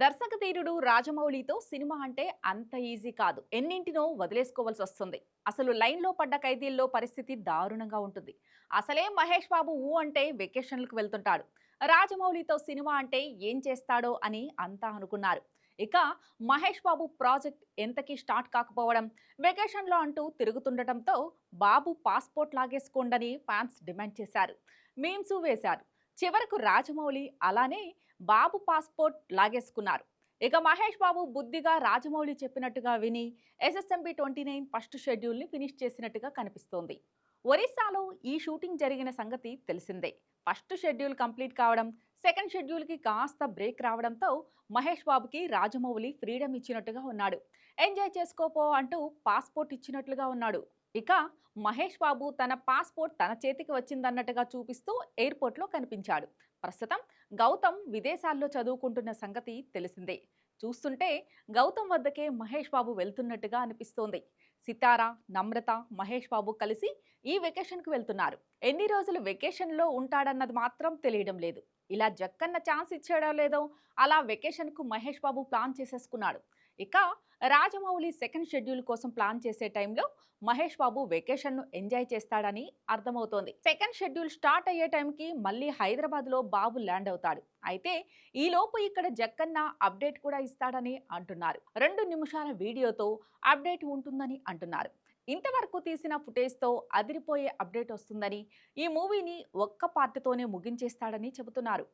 దర్శక ధీరుడు రాజమౌళితో సినిమా అంటే అంత ఈజీ కాదు. ఎన్నింటినో వదిలేసుకోవాల్సి వస్తుంది. అసలు లైన్లో పడ్డ ఖైదీల్లో పరిస్థితి దారుణంగా ఉంటుంది. అసలే మహేష్ బాబు ఊ అంటే వెకేషన్లకు వెళ్తుంటాడు. రాజమౌళితో సినిమా అంటే ఏం చేస్తాడో అని అంతా అనుకున్నారు. ఇక మహేష్ బాబు ప్రాజెక్ట్ ఎంతకీ స్టార్ట్ కాకపోవడం వెకేషన్లో అంటూ తిరుగుతుండటంతో బాబు పాస్పోర్ట్ లాగేసుకోండని ఫ్యాన్స్ డిమాండ్ చేశారు. మీమ్స్ వేశారు. చివరకు రాజమౌళి అలానే బాబు పాస్పోర్ట్ లాగేసుకున్నారు. ఇక మహేష్ బాబు బుద్ధిగా రాజమౌళి చెప్పినట్టుగా విని ఎస్ఎస్ఎంబి ట్వంటీ నైన్ ఫస్ట్ షెడ్యూల్ని ఫినిష్ చేసినట్టుగా కనిపిస్తోంది. ఒరిస్సాలో ఈ షూటింగ్ జరిగిన సంగతి తెలిసిందే. ఫస్ట్ షెడ్యూల్ కంప్లీట్ కావడం సెకండ్ షెడ్యూల్కి కాస్త బ్రేక్ రావడంతో మహేష్ బాబుకి రాజమౌళి ఫ్రీడమ్ ఇచ్చినట్టుగా ఉన్నాడు. ఎంజాయ్ చేసుకోపో అంటూ పాస్పోర్ట్ ఇచ్చినట్లుగా ఉన్నాడు. ఇక మహేష్ బాబు తన పాస్పోర్ట్ తన చేతికి వచ్చిందన్నట్టుగా చూపిస్తూ ఎయిర్పోర్ట్లో కనిపించాడు. ప్రస్తుతం గౌతమ్ విదేశాల్లో చదువుకుంటున్న సంగతి తెలిసిందే. చూస్తుంటే గౌతమ్ వద్దకే మహేష్ బాబు వెళ్తున్నట్టుగా అనిపిస్తోంది. సితారా నమ్రత మహేష్ బాబు కలిసి ఈ వెకేషన్కు వెళ్తున్నారు. ఎన్ని రోజులు వెకేషన్లో ఉంటాడన్నది మాత్రం తెలియడం లేదు. ఇలా జక్కన్న ఛాన్స్ ఇచ్చాడో లేదో అలా వెకేషన్కు మహేష్ బాబు ప్లాన్ చేసేసుకున్నాడు. ఇక రాజమౌళి సెకండ్ షెడ్యూల్ కోసం ప్లాన్ చేసే టైంలో మహేష్ బాబు వెకేషన్ను ఎంజాయ్ చేస్తాడని అర్థమవుతోంది. సెకండ్ షెడ్యూల్ స్టార్ట్ అయ్యే టైంకి మళ్ళీ హైదరాబాద్లో బాబు ల్యాండ్ అవుతాడు. అయితే ఈలోపు ఇక్కడ జక్కన్న అప్డేట్ కూడా ఇస్తాడని అంటున్నారు. రెండు నిమిషాల వీడియోతో అప్డేట్ ఉంటుందని అంటున్నారు. ఇంతవరకు తీసిన ఫుటేజ్తో అదిరిపోయే అప్డేట్ వస్తుందని ఈ మూవీని ఒక్క పార్ట్తోనే ముగించేస్తాడని చెబుతున్నారు.